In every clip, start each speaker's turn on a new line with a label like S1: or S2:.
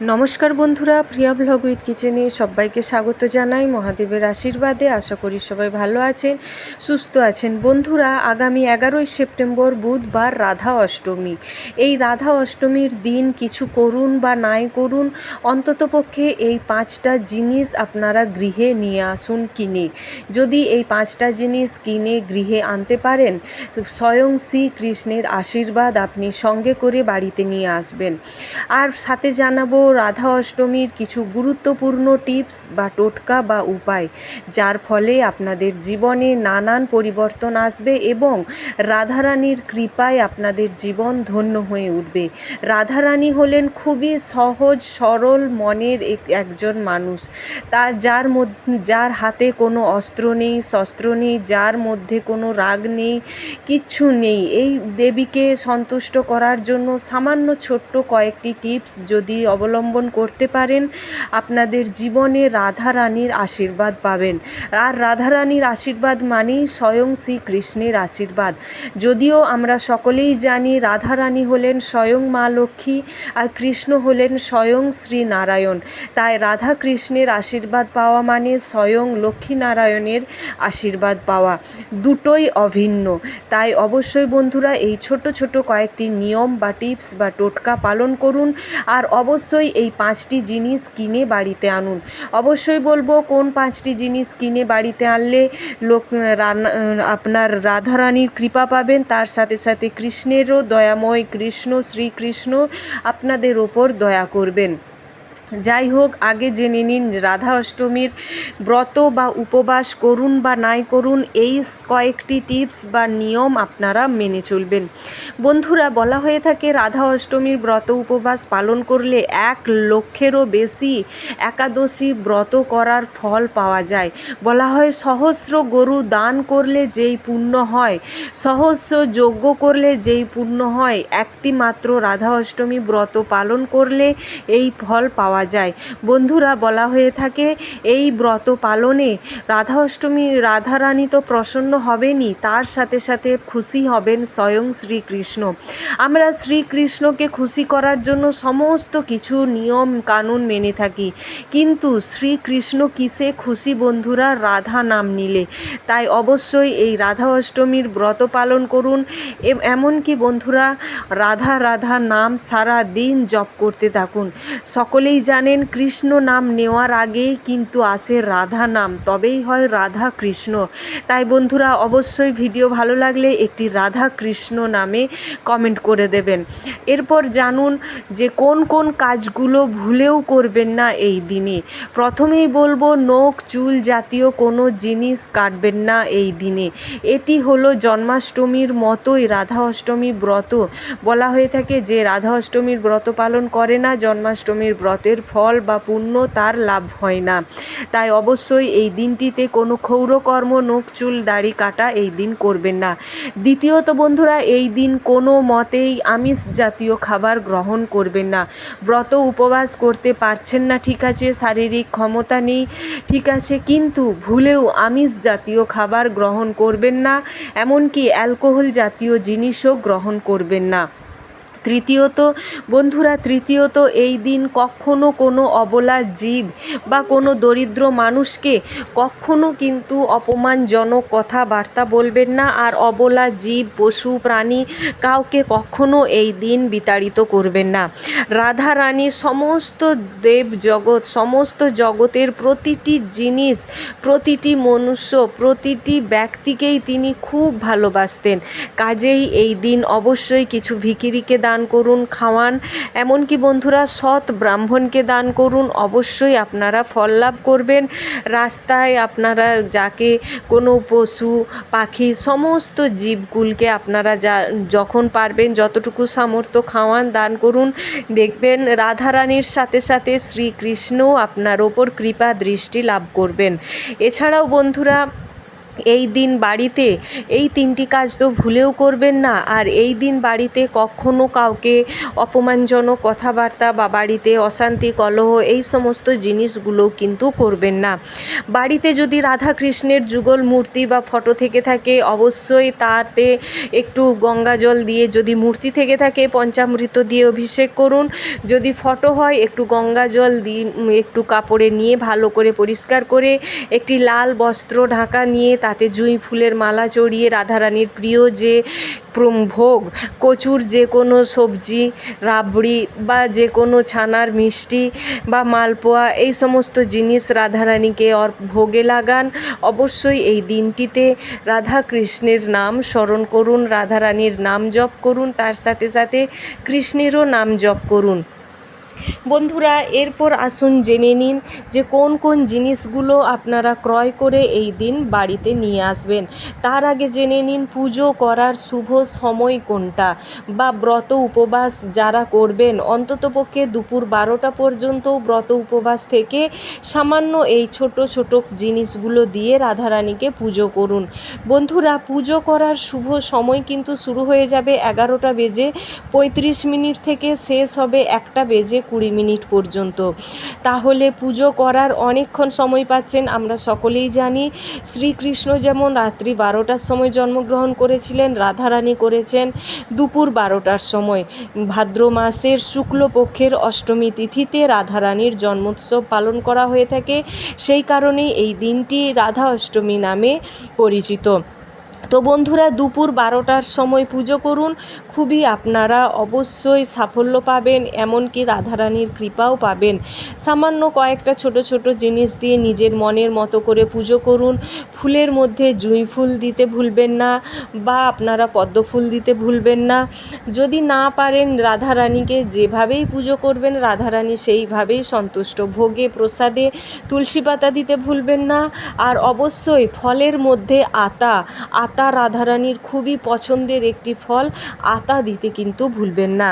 S1: নমস্কার বন্ধুরা, প্রিয়া blog with কিচেনে সবাইকে স্বাগত জানাই। মহাদেবের আশীর্বাদে আশা করি সবাই ভালো আছেন, সুস্থ আছেন। বন্ধুরা, আগামী এগারোই সেপ্টেম্বর বুধবার রাধা অষ্টমী। এই রাধা অষ্টমীর দিন কিছু করুন বা নাই করুন অন্ততপক্ষে এই পাঁচটা জিনিস আপনারা গৃহে নিয়ে আসুন কিনে। যদি এই পাঁচটা জিনিস কিনে গৃহে আনতে পারেন, স্বয়ং শ্রীকৃষ্ণের আশীর্বাদ আপনি সঙ্গে করে বাড়িতে নিয়ে আসবেন। আর সাথে জানাব রাধা অষ্টমীর কিছু গুরুত্বপূর্ণ টিপস বা টোটকা বা উপায়, যার ফলে আপনাদের জীবনে নানান পরিবর্তন আসবে এবং রাধারানীর কৃপায় আপনাদের জীবন ধন্য হয়ে উঠবে। রাধারানী হলেন খুবই সহজ, সরল মনের এক- একজন মানুষ। তা যার মধ্যে, যার হাতে কোনো অস্ত্র নেই, শস্ত্র নেই, যার মধ্যে কোনো রাগ নেই, কিচ্ছু নেই। এই দেবীকে সন্তুষ্ট করার জন্য সামান্য ছোট্ট কয়েকটি টিপস যদি অবলম্বন করতে পারেন, আপনাদের জীবনে রাধা রানীর আশীর্বাদ পাবেন। আর রাধা রানীর আশীর্বাদ মানেই স্বয়ং শ্রীকৃষ্ণের আশীর্বাদ। যদিও আমরা সকলেই জানি রাধা রানী হলেন স্বয়ং মা লক্ষ্মী আর কৃষ্ণ হলেন স্বয়ং শ্রী নারায়ণ তাই রাধা কৃষ্ণের আশীর্বাদ পাওয়া মানে স্বয়ং লক্ষ্মী নারায়ণের আশীর্বাদ পাওয়া। দুটোই অভিন্ন। তাই অবশ্যই বন্ধুরা এই ছোট ছোট কয়েকটি নিয়ম বা টিপস বা টোটকা পালন করুন। আর অবশ্যই এই পাঁচটি জিনিস কিনে বাড়িতে আনুন। অবশ্যই বলব, কোন পাঁচটি জিনিস কিনে বাড়িতে আনলে লোক, রান্না, আপনার রাধারানীর কৃপা পাবেন, তার সাথে সাথে কৃষ্ণেরও দয়াময় কৃষ্ণ, শ্রীকৃষ্ণ আপনাদের ওপর দয়া করবেন। যাই হোক আগে জেনে নিন রাধা অষ্টমীর ব্রত বা উপবাস করুন বা নাই করুন, এই কয়েকটি টিপস বা নিয়ম আপনারা মেনে চলবেন। বন্ধুরা, বলা হয়ে থাকে রাধা অষ্টমীর ব্রত উপবাস পালন করলে এক লক্ষেরও বেশি একাদশী ব্রত করার ফল পাওয়া যায়। বলা হয় সহস্র গরু দান করলে যেই পুণ্য হয়, সহস্র যজ্ঞ করলে যেই পুণ্য হয় একটি মাত্র রাধা অষ্টমী ব্রত পালন করলে এই ফল পাওয়া যায়। বন্ধুরা, বলা হয়ে থাকে, এই ব্রত পালনে রাধা অষ্টমী রাধারানী তো প্রসন্ন হবেনই, তার সাথে সাথে খুশি হবেন স্বয়ং শ্রীকৃষ্ণ। আমরা শ্রীকৃষ্ণকে খুশি করার জন্য সমস্ত কিছু নিয়ম কানুন মেনে থাকি, কিন্তু শ্রীকৃষ্ণ কিসে খুশি বন্ধুরা, রাধা নাম নিলে? তাই অবশ্যই এই রাধা অষ্টমীর ব্রত পালন করুন। এম- এমনকি বন্ধুরা, রাধা রাধা নাম সারা দিন জপ করতে থাকুন। সকলেই জানেন, কৃষ্ণ নাম নেওয়ার আগেই কিন্তু আসে রাধা নাম, তবেই হয় রাধা কৃষ্ণ। তাই বন্ধুরা, অবশ্যই ভিডিও ভালো লাগলে একটি রাধা কৃষ্ণ নামে কমেন্ট করে দেবেন। এরপর জানুন যে কোন কোন কাজগুলো ভুলেও করবেন না এই দিনে। প্রথমেই বলব, নখ, চুল জাতীয় কোনো জিনিস কাটবেন না এই দিনে। এটি হলো জন্মাষ্টমীর মতোই রাধা অষ্টমী ব্রত। বলা হয়ে থাকে যে রাধা অষ্টমীর ব্রত পালন করে না, জন্মাষ্টমীর ব্রতের ফল বা পুণ্য তার লাভ হয় না। তাই অবশ্যই এই দিনটিতে কোনো ক্ষৌরকর্ম নখ, চুল, দাড়ি কাটা এই দিন করবেন না। দ্বিতীয়ত বন্ধুরা, এই দিন কোনো মতেই আমিষ জাতীয় খাবার গ্রহণ করবেন না। ব্রত উপবাস করতে পারছেন না, ঠিক আছে, শারীরিক ক্ষমতা নেই, ঠিক আছে, কিন্তু ভুলেও আমিষ জাতীয় খাবার গ্রহণ করবেন না, এমনকি অ্যালকোহল জাতীয় জিনিসও গ্রহণ করবেন না। তৃতীয়ত, বন্ধুরা, তৃতীয়ত এই দিন কখনো কোনো অবলা জীব বা কোনো দরিদ্র মানুষকে কখনো কিন্তু অপমানজনক কথাবার্তা বলবেন না। আর অবলা জীব, পশু, প্রাণী কাউকে কখনো এই দিন বিতাড়িত করবেন না। রাধা রানী সমস্ত দেব জগৎ, সমস্ত জগতের প্রতিটি জিনিস, প্রতিটি মনুষ্য, প্রতিটি ব্যক্তিকেই তিনি খুব ভালোবাসতেন। কাজেই এই দিন অবশ্যই কিছু ভিকিরিকে দান করুন, খাওয়ান। এমনকি বন্ধুরা, সৎ ব্রাহ্মণকে দান করুন। অবশ্যই আপনারা ফল লাভ করবেন। রাস্তায় আপনারা যাকে, কোনো পশু, পাখি, সমস্ত জীবকুলকে আপনারা যা, যখন পারবেন, যতটুকু সামর্থ্য খাওয়ান, দান করুন। দেখবেন রাধারানীর সাথে সাথে শ্রীকৃষ্ণও আপনার ওপর কৃপা দৃষ্টি লাভ করবেন। এছাড়াও বন্ধুরা এই দিন বাড়িতে এই তিনটি কাজ তো ভুলেও করবেন না। আর এই দিন বাড়িতে কখনো কাউকে অপমানজনক কথাবার্তা বা বাড়িতে অশান্তি, কলহ এই সমস্ত জিনিসগুলো কিন্তু করবেন না। বাড়িতে যদি রাধা কৃষ্ণের যুগল মূর্তি বা ফটো থেকে থাকে, অবশ্যই তাতে একটু গঙ্গা জল দিয়ে যদি মূর্তি থেকে থাকে, পঞ্চামৃত দিয়ে অভিষেক করুন। যদি ফটো হয়, একটু গঙ্গা জল দিয়ে, একটু কাপড়ে নিয়ে ভালো করে পরিষ্কার করে, একটি লাল বস্ত্র ঢাকা নিয়ে তাতে জুঁই ফুলের মালা চড়িয়ে রাধারানীর প্রিয় যে ভোগ, কচুর যে কোনো সবজি, রাবড়ি বা যে কোনো ছানার মিষ্টি বা মালপোয়া, এই সমস্ত জিনিস রাধারানীকে অর ভোগে লাগান। অবশ্যই এই দিনটিতে রাধা কৃষ্ণের নাম স্মরণ করুন, রাধারানীর নাম জপ করুন, তার সাথে সাথে কৃষ্ণেরও নাম জপ করুন। বন্ধুরা, এরপর আসুন জেনে নিন যে কোন কোন জিনিসগুলো আপনারা ক্রয় করে এই দিন বাড়িতে নিয়ে আসবেন। তার আগে জেনে নিন পুজো করার শুভ সময় কোনটা বা ব্রত উপবাস যারা করবেন অন্ততপক্ষে দুপুর বারোটা পর্যন্ত ব্রত উপবাস থেকে সামান্য এই ছোট ছোট জিনিসগুলো দিয়ে রাধারানীকে পুজো করুন। বন্ধুরা, পুজো করার শুভ সময় কিন্তু শুরু হয়ে যাবে এগারোটা বেজে পঁয়ত্রিশ মিনিট থেকে শেষ হবে একটা বেজে কুড়ি মিনিট পর্যন্ত। তাহলে পুজো করার অনেকক্ষণ সময় পাচ্ছেন, আমরা সকলেই জানি। শ্রীকৃষ্ণ যেমন রাত্রি বারোটার সময় জন্মগ্রহণ করেছিলেন, রাধারানী করেছেন, দুপুর বারোটার সময়। ভাদ্র মাসের শুক্লপক্ষের অষ্টমী তিথিতে রাধারানীর জন্মোৎসব পালন করা হয়ে থাকে। সেই কারণেই এই দিনটি রাধা অষ্টমী নামে পরিচিত। তো বন্ধুরা, দুপুর বারোটার সময় পুজো করুন। খুবই আপনারা অবশ্যই সাফল্য পাবেন, এমনকি রাধারানীর কৃপাও পাবেন। সামান্য কয়েকটা ছোট ছোট জিনিস দিয়ে নিজের মনের মতো করে পুজো করুন। ফুলের মধ্যে জুঁই ফুল দিতে ভুলবেন না, বা আপনারা পদ্ম ফুল দিতে ভুলবেন না। যদি না পারেন, রাধারানীকে যেভাবেই পুজো করবেন, রাধারানী সেইভাবেই সন্তুষ্ট। ভোগে, প্রসাদে তুলসী পাতা দিতে ভুলবেন না। আর অবশ্যই ফলের মধ্যে আতা আতা রাধারানীর খুবই পছন্দের একটি ফল, আতা দিতে কিন্তু ভুলবেন না।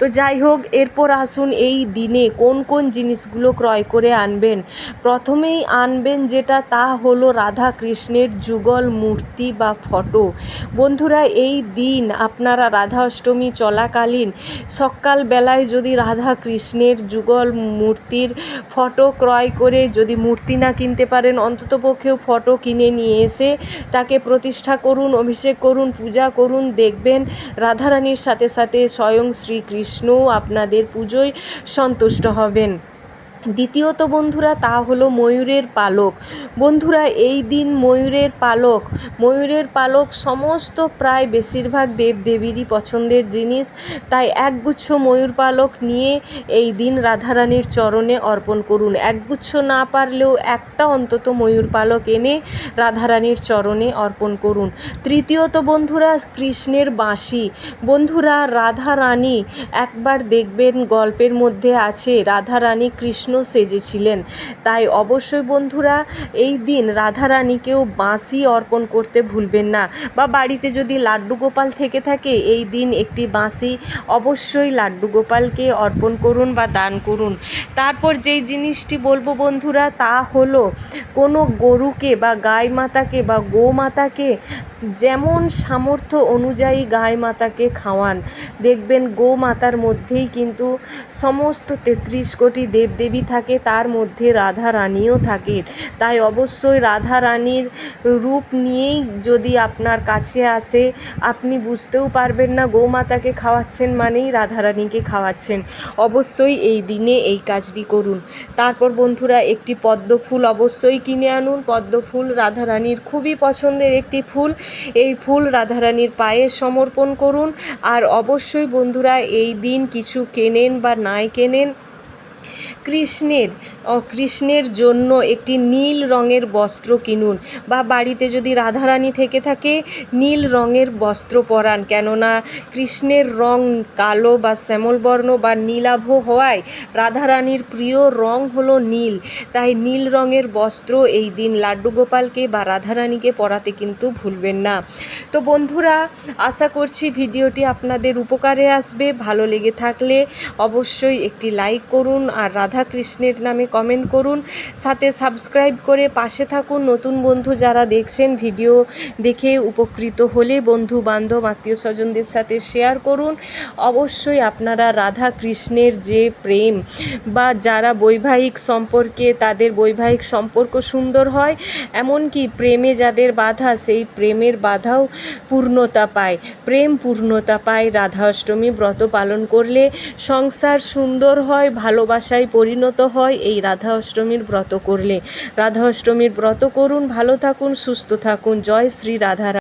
S1: তো যাই হোক, এরপর আসুন এই দিনে কোন কোন জিনিসগুলো ক্রয় করে আনবেন। প্রথমেই আনবেন যেটা, তা হলো রাধা কৃষ্ণের যুগল মূর্তি বা ফটো। বন্ধুরা, এই দিন আপনারা রাধা অষ্টমী চলাকালীন সকালবেলায় যদি রাধা কৃষ্ণের যুগল মূর্তির ফটো ক্রয় করে যদি মূর্তি না কিনতে পারেন, অন্ততপক্ষেও ফটো কিনে নিয়ে এসে তাকে প্রতিষ্ঠা করুন, অভিষেক করুন, পূজা করুন, দেখবেন রাধারানীর সাথে সাথে স্বয়ং শ্রীকৃষ্ণ আপনাদের পুজোয় সন্তুষ্ট হবেন। দ্বিতীয়ত বন্ধুরা, তা হলো ময়ূরের পালক। বন্ধুরা, এই দিন ময়ূরের পালক। ময়ূরের পালক সমস্ত প্রায় বেশিরভাগ দেবদেবীরই পছন্দের জিনিস। তাই একগুচ্ছ ময়ূর পালক নিয়ে এই দিন রাধারানীর চরণে অর্পণ করুন। একগুচ্ছ না পারলেও একটা অন্তত ময়ূর পালক এনে রাধারানীর চরণে অর্পণ করুন। তৃতীয়ত বন্ধুরা, কৃষ্ণের বাঁশি। বন্ধুরা, রাধারানী একবার দেখবেন গল্পের মধ্যে আছে, রাধারানী কৃষ্ণ সেজেছিলেন তাই অবশ্যই বন্ধুরা, এই দিন রাধারানীকেও বাঁশি অর্পণ করতে ভুলবেন না। বা বাড়িতে যদি লাড্ডু গোপাল থেকে থাকে, এই দিন একটি বাঁশি অবশ্যই লাড্ডু গোপালকে অর্পণ করুন বা দান করুন। তারপর যেই জিনিসটি বলব বন্ধুরা, তা হলো কোনো গরুকে বা গাই মাতাকে বা গোমাতাকে যেমন সামর্থ্য অনুযায়ী গাই মাতাকে খাওয়ান। দেখবেন গোমাতার মধ্যেই কিন্তু সমস্ত তেত্রিশ কোটি দেবদেবী থাকে, তার মধ্যে রাধা রানীও থাকে। তাই অবশ্যই রাধা রানীর রূপ নিয়েই যদি আপনার কাছে আসে, আপনি বুঝতেও পারবেন না, গোমাতাকে খাওয়াচ্ছেন মানেই রাধারানীকে খাওয়াচ্ছেন। অবশ্যই এই দিনে এই কাজটি করুন। তারপর বন্ধুরা, একটি পদ্ম ফুল অবশ্যই কিনে আনুন। পদ্ম ফুল রাধারানীর খুবই পছন্দের একটি ফুল। এই ফুল রাধারানীর পায়ে সমর্পণ করুন। আর অবশ্যই বন্ধুরা, এই দিন কিছু কেনেন বা নাই কেনেন কৃষ্ণের কৃষ্ণের জন্য একটি নীল রঙের বস্ত্র কিনুন বা বাড়িতে যদি রাধারানী থেকে থাকে, নীল রঙের বস্ত্র পরান। কেননা কৃষ্ণের রং কালো বা শ্যামল বর্ণ বা নীলাভ হওয়ায় রাধারানীর প্রিয় রং হলো নীল। তাই নীল রঙের বস্ত্র এই দিন লাড্ডু গোপালকে বা রাধারানীকে পরাতে কিন্তু ভুলবেন না। তো বন্ধুরা, আশা করছি ভিডিওটি আপনাদের উপকারে আসবে। ভালো লেগে থাকলে অবশ্যই একটি লাইক করুন আর রাধা রাধা কৃষ্ণের নামে কমেন্ট করুন। সাথে সাবস্ক্রাইব করে পাশে থাকুন নতুন বন্ধু যারা দেখছেন ভিডিও দেখে উপকৃত হলে বন্ধু বান্ধব, আত্মীয় স্বজনদের সাথে শেয়ার করুন। অবশ্যই আপনারা রাধা কৃষ্ণের যে প্রেম বা যারা বৈবাহিক সম্পর্কে তাদের বৈবাহিক সম্পর্ক সুন্দর হয়, এমনকি প্রেমে যাদের বাধা, সেই প্রেমের বাধাও পূর্ণতা পায়। প্রেম পূর্ণতা পায় রাধা অষ্টমী ব্রত পালন করলে সংসার সুন্দর হয়, ভালোবাসায় পরিণত হয়, এই রাধা অষ্টমীর ব্রত করলে। রাধা অষ্টমীর ব্রত করুন, ভালো থাকুন, সুস্থ থাকুন। জয় শ্রী রাধা